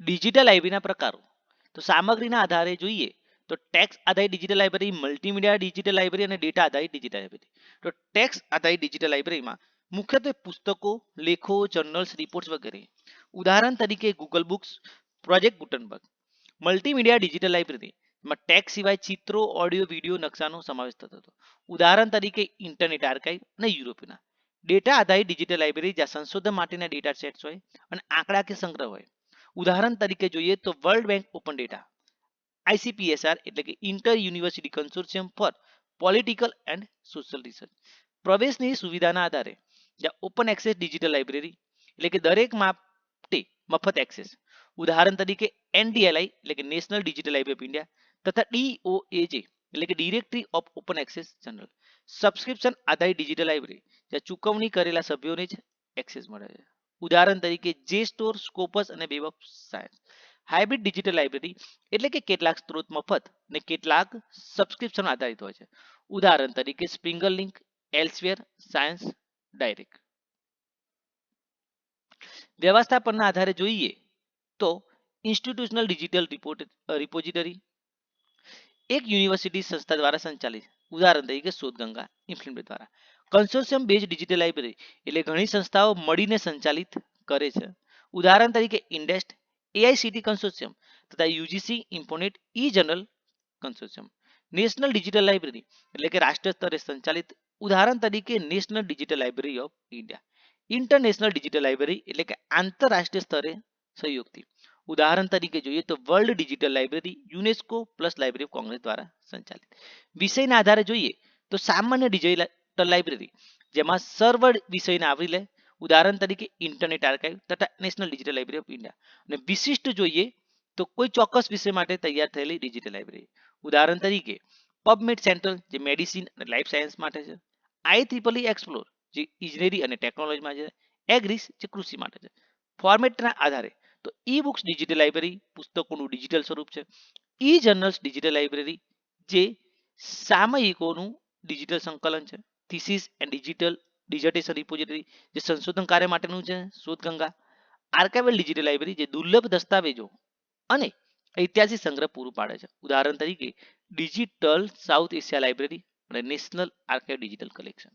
Digital લાઇબ્રેરીના પ્રકારો. તો સામગ્રીના આધારે જોઈએ તો ટેક્સ આધારિત digital library, multimedia digital library અને ડેટા આધારિત ડિજિટલ લાઇબ્રેરી. તો ટેક્સ આધારિત ડિજિટલ લાઇબ્રેરીમાં મુખ્યત્વે પુસ્તકો, લેખો, જર્નલ્સ, રિપોર્ટ્સ વગેરે. ઉદાહરણ તરીકે Google Books Project Gutenberg multimedia digital library માં ટેક્સ સિવાય ચિત્રો, ઓડિયો, વીડિયો, નકશાનો સમાવેશ થતો હતો. ઉદાહરણ તરીકે ઇન્ટરનેટ આર્કાઇવ અને યુરોપિયના. ડેટા આધારિત ડિજિટલ લાઇબ્રેરી જ્યાં સંશોધન માટેના ડેટા સેટ્સ હોય અને આંકડાકીય સંગ્રહ હોય. ઉદાહરણ તરીકે જોઈએ તો World Bank Open Data ICPSR એટલે કે inter university consortium for political and social research. પ્રવેશની સુવિધાના આધારે, જ્યાં ઓપન એક્સેસ ડિજિટલ લાઇબ્રેરી એટલે કે દરેક માટે મફત એક્સેસ. ઉદાહરણ તરીકે એનડીએલઆઈ એટલે કે national digital library of India તથા ડીઓએજે એટલે કે directory of open access general. Subscription આધારિત ડિજિટલ લાઇબ્રેરી, જ્યાં ચૂકવણી કરેલા સભ્યોને જ એક્સેસ મળે છે. ઉદાહરણ તરીકે જે સ્ટોર સ્કોપસ અને Web of Science hybrid digital library એટલે કે કેટલાક સ્ત્રોત મફત ને કેટલાક સબસ્ક્રિપ્શન આધારિત હોય છે. ઉદાહરણ તરીકે Springer link Elsevier science direct વ્યવસ્થાપનના આધારે જોઈએ તો ઇન્સ્ટિટ્યુશનલ ડિજિટલ રિપોર્ટ રિપોઝિટરી એક યુનિવર્સિટી સંસ્થા દ્વારા સંચાલિત. ઉદાહરણ તરીકે શોધગંગા ઇન્ફ્લુએન્સ દ્વારા. કન્સોર્શિયમ બેઝ ડિજિટલ લાઇબ્રેરી એટલે ઘણી સંસ્થાઓ મળીને સંચાલિત કરે છે. ઉદાહરણ તરીકે ઇન્ડેસ્ટ એઆઈસીટી કન્સોર્શિયમ તથા UGC Infonet e journal consortium National Digital Library એટલે કે રાષ્ટ્રીય સ્તરે સંચાલિત ઉદાહરણ તરીકે National Digital Library of India International Digital Library એટલે કે આંતરરાષ્ટ્રીય સ્તરે સહયોગથી. ઉદાહરણ તરીકે જોઈએ તો World Digital Library UNESCO plus Library of Congress દ્વારા સંચાલિત. વિષયના આધારે જોઈએ તો સામાન્ય ડિજિટલ લાઇબ્રેરી જેમાં સર્વ વિષયને આવરી લે. ઉદાહરણ તરીકે ઇન્ટરનેટ આર્કાઇવ તથા National Digital Library of India અને વિશિષ્ટ જોઈએ તો કોઈ ચોક્કસ વિષય માટે તૈયાર થયેલી ડિજિટલ લાઇબ્રેરી ઉદાહરણ તરીકે પબમેડ સેન્ટ્રલ જે મેડિસિન અને લાઈફ સાયન્સ માટે છે. આઈ ત્રિપલી એક્સપ્લોર જે ઇજનેરી અને ટેકનોલોજીમાં છે. એગ્રીસ જે કૃષિ માટે છે. ફોર્મેટના આધારે તો ઈ બુક્સ ડિજિટલ લાઇબ્રેરી પુસ્તકોનું ડિજિટલ સ્વરૂપ છે. ઈ જર્નલ્સ ડિજિટલ લાઇબ્રેરી જે સામયિકોનું ડિજિટલ સંકલન છે. Thesis and digital dissertation repository જે સંશોધન કાર્ય માટેનું છે, શોધગંગા આર્કાઇવલ ડિજિટલ લાઇબ્રેરી જે દુર્લભ દસ્તાવેજો અને ઐતિહાસિક સંગ્રહ પૂરું પાડે છે. ઉદાહરણ તરીકે ડિજિટલ સાઉથ એશિયા લાઇબ્રેરી અને નેશનલ આર્કાઇવ ડિજિટલ કલેક્શન